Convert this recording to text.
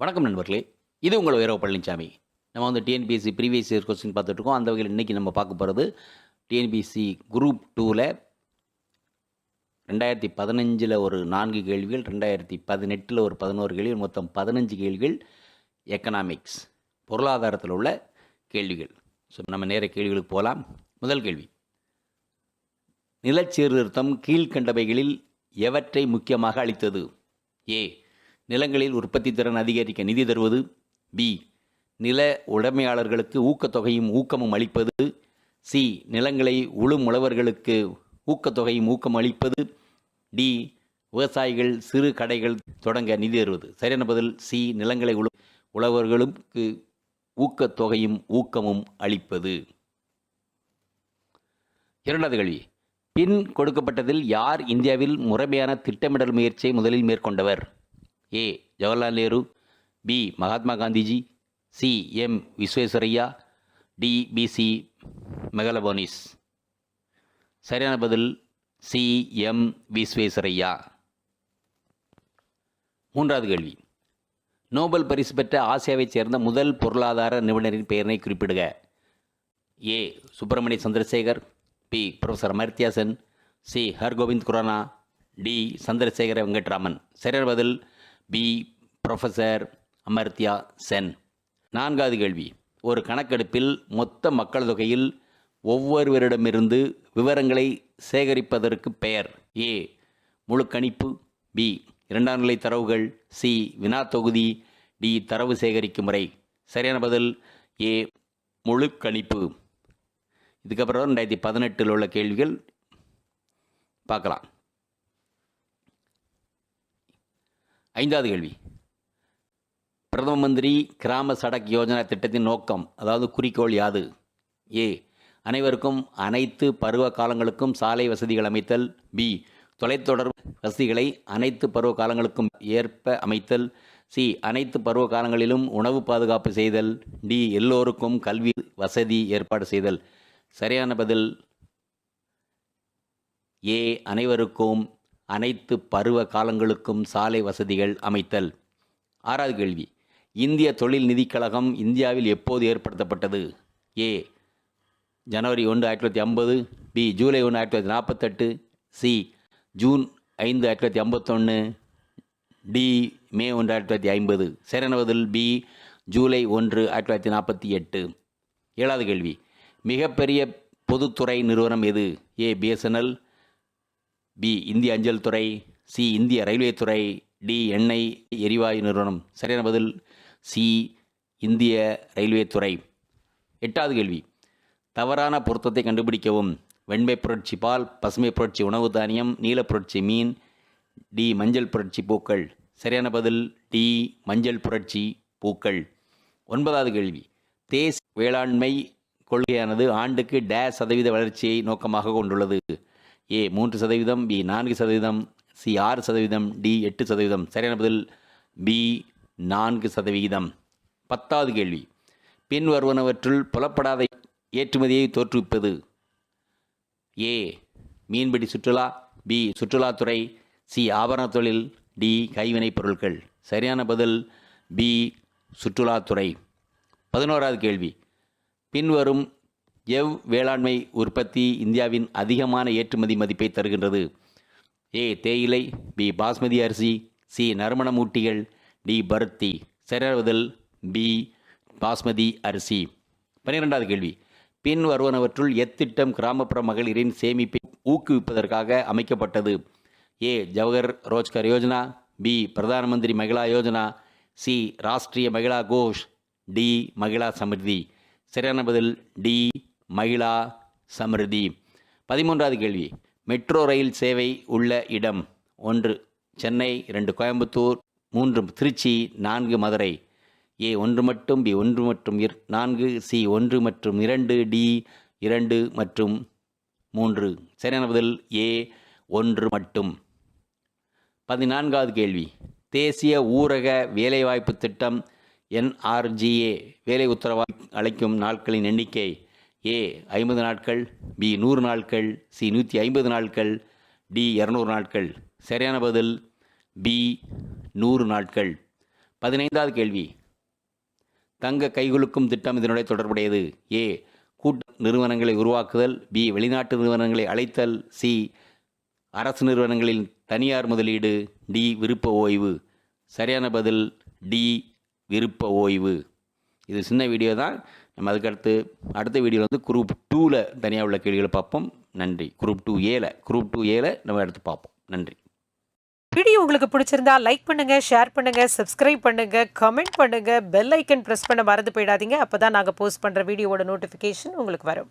வணக்கம் நண்பர்களே. இது உங்கள் உயரவ பழனிசாமி நம்ம வந்து டிஎன்பிஎஸ்சி ப்ரீவியஸ் இயர் கொஸ்டின் பார்த்துட்ருக்கோம். அந்த வகையில் இன்றைக்கி நம்ம பார்க்க போகிறது டிஎன்பிஎஸ்சி குரூப் டூவில் ரெண்டாயிரத்தி பதினஞ்சில் ஒரு நான்கு கேள்விகள் ரெண்டாயிரத்தி பதினெட்டில் ஒரு பதினோரு கேள்விகள் மொத்தம் பதினஞ்சு கேள்விகள் எக்கனாமிக்ஸ் பொருளாதாரத்தில் உள்ள கேள்விகள். ஸோ நம்ம நேர கேள்விகளுக்கு போகலாம் முதல் கேள்வி. நிலச்சீர்திருத்தம் கீழ்கண்டவைகளில் எவற்றை முக்கியமாக அளித்தது? ஏ நிலங்களில் உற்பத்தி திறன் அதிகரிக்க நிதி தருவது. பி. நில உடைமையாளர்களுக்கு ஊக்கத்தொகையும் ஊக்கமும் அளிப்பது. சி. நிலங்களை உழும் உழவர்களுக்கு ஊக்கத்தொகையும் ஊக்கம் அளிப்பது. டி. விவசாயிகள் சிறு கடைகள் தொடங்க நிதி தருவது. சரியான பதில் சி. நிலங்களை உழு உழவர்களுக்கு ஊக்கத்தொகையும் ஊக்கமும் அளிப்பது. இரண்டாவது கேள்வி. பின் கொடுக்கப்பட்டதில் யார் இந்தியாவில் முறைமையான திட்டமிடல் முயற்சியை முதலில் மேற்கொண்டவர்? A. Jawaharlal Nehru B. Mahatma Gandhiji C. M. Visvesvaraya D. P C Mahalanobis. சரியான பதில் சி. எம். விஸ்வேஸ்வரையா மூன்றாவது கேள்வி. நோபல் பரிசு பெற்ற ஆசியாவைச் சேர்ந்த முதல் பொருளாதார நிபுணரின் பெயரினை குறிப்பிடுக. A. Subramanya Chandrasekhar B. Professor Amartya Sen C. Hargobind Khorana D. Chandrasekhara Venkataraman. சரியான பதில் பி ப்ரொஃபசர் அமர்த்தியா சென். நான்காவது கேள்வி. ஒரு கணக்கெடுப்பில் மொத்த மக்கள் தொகையில் ஒவ்வொருவரிடமிருந்து விவரங்களை சேகரிப்பதற்கு பெயர் ஏ. முழு கணிப்பு பி. இரண்டாம் நிலை தரவுகள் சி. வினா தொகுதி டி. தரவு சேகரிக்கும் முறை. சரியான பதில் ஏ. முழு கணிப்பு இதுக்கப்புறம் ரெண்டாயிரத்தி பதினெட்டில் உள்ள கேள்விகள் பார்க்கலாம். ஐந்தாவது கேள்வி. பிரதம மந்திரி கிராம சடக் யோஜனா திட்டத்தின் நோக்கம் அதாவது குறிக்கோள் யாது? ஏ. அனைவருக்கும் அனைத்து பருவ காலங்களுக்கும் சாலை வசதிகள் அமைத்தல். பி. தொலைத்தொடர்பு வசதிகளை அனைத்து பருவ காலங்களுக்கும் ஏற்ப அமைத்தல். சி. அனைத்து பருவ காலங்களிலும் உணவு பாதுகாப்பு செய்தல். டி. எல்லோருக்கும் கல்வி வசதி ஏற்பாடு செய்தல். சரியான பதில். ஏ. அனைவருக்கும் அனைத்து பருவ காலங்களுக்கும் சாலை வசதிகள் அமைத்தல். ஆறாவது கேள்வி. இந்திய தொழில் நிதிக்கழகம் இந்தியாவில் எப்போது ஏற்படுத்தப்பட்டது? ஏ. ஜனவரி ஒன்று ஆயிரத்தி தொள்ளாயிரத்தி ஐம்பது பி. ஜூலை ஒன்று ஆயிரத்தி தொள்ளாயிரத்தி நாற்பத்தெட்டு சி. ஜூன் ஐந்து ஆயிரத்தி தொள்ளாயிரத்தி ஐம்பத்தொன்று டி. மே ஒன்று ஆயிரத்தி தொள்ளாயிரத்தி ஐம்பது. சேரனவதில் பி. ஜூலை ஒன்று ஆயிரத்தி தொள்ளாயிரத்தி நாற்பத்தி எட்டு. ஏழாவது கேள்வி. மிகப்பெரிய பொதுத்துறை நிறுவனம் எது? ஏ. பிஎஸ்என்எல் பி இந்திய அஞ்சல் துறை சி இந்திய ரயில்வே துறை டி எண்ணெய் எரிவாயு நிறுவனம். சரியான பதில் சி இந்திய ரயில்வே துறை. எட்டாவது கேள்வி. தவறான பொருத்தத்தை கண்டுபிடிக்கவும். வெண்மை புரட்சி பால் பசுமை புரட்சி உணவு தானியம் நீல புரட்சி மீன் டி மஞ்சள் புரட்சி பூக்கள். சரியான பதில் டி மஞ்சள் புரட்சி பூக்கள். ஒன்பதாவது கேள்வி. தேசிய வேளாண்மை கொள்கையானது ஆண்டுக்கு டேஸ் சதவீத வளர்ச்சியை நோக்கமாக கொண்டுள்ளது. ஏ மூன்று சதவீதம் பி நான்கு சதவீதம் சி ஆறு சதவீதம் டி எட்டு சதவீதம். சரியான பதில் பி நான்கு சதவிகிதம் பத்தாவது கேள்வி. பின் வருவனவற்றுள் புலப்படாத ஏற்றுமதியை தோற்றுவிப்பது. ஏ மீன்பிடி சுற்றுலா பி சுற்றுலாத்துறை சி ஆபரண தொழில் டி கைவினைப் பொருட்கள். சரியான பதில் பி சுற்றுலாத்துறை பதினோராவது கேள்வி. பின்வரும் எவ் வேளாண்மை உற்பத்தி இந்தியாவின் அதிகமான ஏற்றுமதி மதிப்பை தருகின்றது. ஏ தேயிலை பி பாஸ்மதி அரிசி சி நறுமணமூட்டிகள் டி பருத்தி சரியான பி பாஸ்மதி அரிசி. பன்னிரெண்டாவது கேள்வி. பின் வருவனவற்றுள் எத்திட்டம் கிராமப்புற மகளிரின் சேமிப்பை ஊக்குவிப்பதற்காக அமைக்கப்பட்டது. A Jawahar Rozgar Yojana B Pradhan Mantri Mahila Yojana C Rashtriya Mahila Kosh D Mahila Samriddhi சரியான பதில் டி மகிழா சமிருதி. பதிமூன்றாவது கேள்வி. மெட்ரோ ரயில் சேவை உள்ள இடம். ஒன்று சென்னை இரண்டு கோயம்புத்தூர் மூன்று திருச்சி நான்கு மதுரை. ஏ ஒன்று மட்டும் பி ஒன்று மற்றும் இர் நான்கு சி ஒன்று மற்றும் இரண்டு டி இரண்டு மற்றும் மூன்று. சரியான பதில் ஏ ஒன்று மட்டும். பதினான்காவது கேள்வி. தேசிய ஊரக வேலைவாய்ப்பு திட்டம் என்ஆர்ஜிஏ வேலை உத்தரவாய் அளிக்கும் நாட்களின் எண்ணிக்கை. ஏ ஐம்பது நாட்கள் பி நூறு நாட்கள் சி நூற்றி ஐம்பது நாட்கள் டி இரநூறு நாட்கள். சரியான பதில் பி நூறு நாட்கள். பதினைந்தாவது கேள்வி. தங்க கைகுலுக்கும் திட்டம் இதனுடைய தொடர்புடையது. ஏ கூட்டு நிறுவனங்களை உருவாக்குதல் பி வெளிநாட்டு நிறுவனங்களை அழைத்தல் சி அரசு நிறுவனங்களில் தனியார் முதலீடு டி விருப்ப ஓய்வு. சரியான பதில் டி விருப்ப ஓய்வு. இது சின்ன வீடியோ தான். நம்ம அதுக்கடுத்து அடுத்த வீடியோவில் வந்து குரூப் டூவில் தனியாக உள்ள கேள்விகளை பார்ப்போம். நன்றி. குரூப் டூ ஏல குரூப் டூ ஏல நம்ம எடுத்து பார்ப்போம். நன்றி. வீடியோ உங்களுக்கு பிடிச்சிருந்தா லைக் பண்ணுங்க ஷேர் பண்ணுங்க சப்ஸ்கிரைப் பண்ணுங்க கமெண்ட் பண்ணுங்க பெல் ஐக்கன் ப்ரெஸ் பண்ண மறந்து போயிடாதீங்க. அப்போதான் நாங்கள் போஸ்ட் பண்ணுற வீடியோவோட நோட்டிஃபிகேஷன் உங்களுக்கு வரும்.